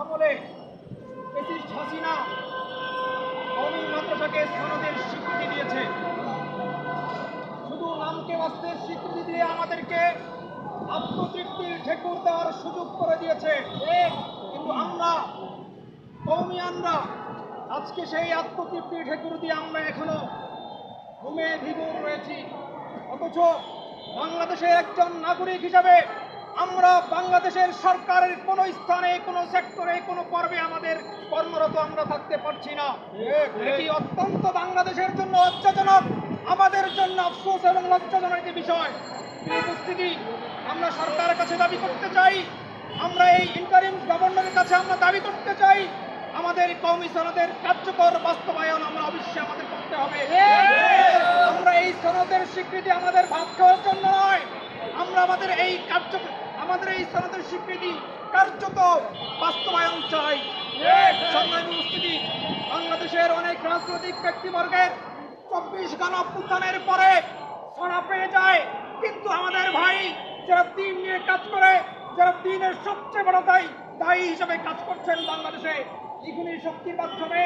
আমলে ব্রিটিশ হাসিনা কওমি মাদ্রাসাকে সনদের স্বীকৃতি দিয়েছে। শুধু নামকে বাঁচতে স্বীকৃতি দিয়ে আমাদেরকে আত্মতৃপ্তির ঠেকুর দেওয়ার সুযোগ করে দিয়েছে। কিন্তু আমরা কৌমিয়ানরা আজকে সেই আত্মতৃপ্তির ঠেকুর দিয়ে আমরা এখনও ঘুমে ভিগুন রয়েছি। অথচ বাংলাদেশের একজন নাগরিক হিসাবে বাংলাদেশের সরকারের কোনো স্থানে, কোনো সেক্টরে, কোনো পর্বে আমাদের কর্মরত আমরা থাকতে পারছি না। এটি অত্যন্ত বাংলাদেশের জন্য লজ্জাজনক, আমাদের জন্য আফসোস এবং লজ্জাজনক একটি বিষয়। উপস্থিতি, আমরা সরকারের কাছে দাবি করতে চাই, আমরা এই ইন্টারিম গভর্নরের কাছে আমরা দাবি করতে চাই, আমাদের কওমি সনদের কার্যকর বাস্তবায়ন আমরা অবশ্যই আমাদের করতে হবে। আমরা এই সনদের স্বীকৃতি আমাদের ভাত খাওয়ার জন্য নয়, আমরা আমাদের এই কার্য আমাদের এই সনদের স্বীকৃতি কার্যত বাস্তবায়ন চাই। সম্মানিত উপস্থিতি, বাংলাদেশের অনেক রাজনৈতিক ব্যক্তিবর্গের চব্বিশ গণ অভ্যুত্থানের পরে ছড়া পেয়ে যায়। কিন্তু আমাদের ভাই যারা দিন নিয়ে কাজ করে, যারা দিনের সবচেয়ে বড় দায়ী দায়ী হিসেবে কাজ করছেন বাংলাদেশে ইগুনি শক্তির মাধ্যমে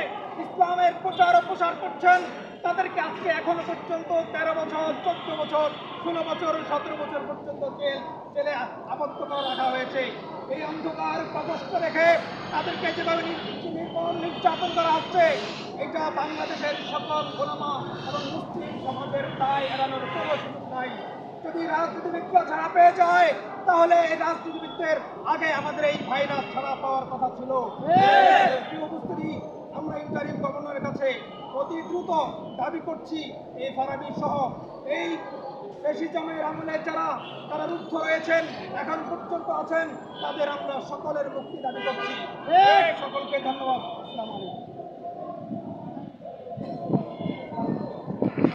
ইসলামের প্রচার ও প্রসার করছেন। তাদেরকে আজকে এখনও পর্যন্ত তেরো বছর চোদ্দ বছর ষোলো বছর সতেরো বছর পর্যন্ত জেল জেলে আবদ্ধ করে রাখা হয়েছে। এই অন্ধকার প্রকষ্ট রেখে তাদেরকে যেভাবে নির- নির্যাতন করা হচ্ছে এটা বাংলাদেশের সকল গোলামা এবং মুসলিম সমাজের দায় এড়ানোর কোনো সুযোগ নাই। যদি রাজনীতিবিদরা ছাড়া পেয়ে যায় তাহলে এই রাজনীতিবিদদের আগে আমাদের এই ভাইরা ছাড়া পাওয়ার কথা ছিল। প্রিয় উপস্থিতি আমরা ইন্টারিম গভর্নরের কাছে অতি দ্রুত দাবি করছি এই ফারাবি সহ। এই বেশি জমির আমলে যারা তারা রুদ্ধ রয়েছেন এখন পর্যন্ত আছেন তাদের আমরা সকলের মুক্তি দাবি করছি। সকলকে ধন্যবাদ। আসসালামু আলাইকুম।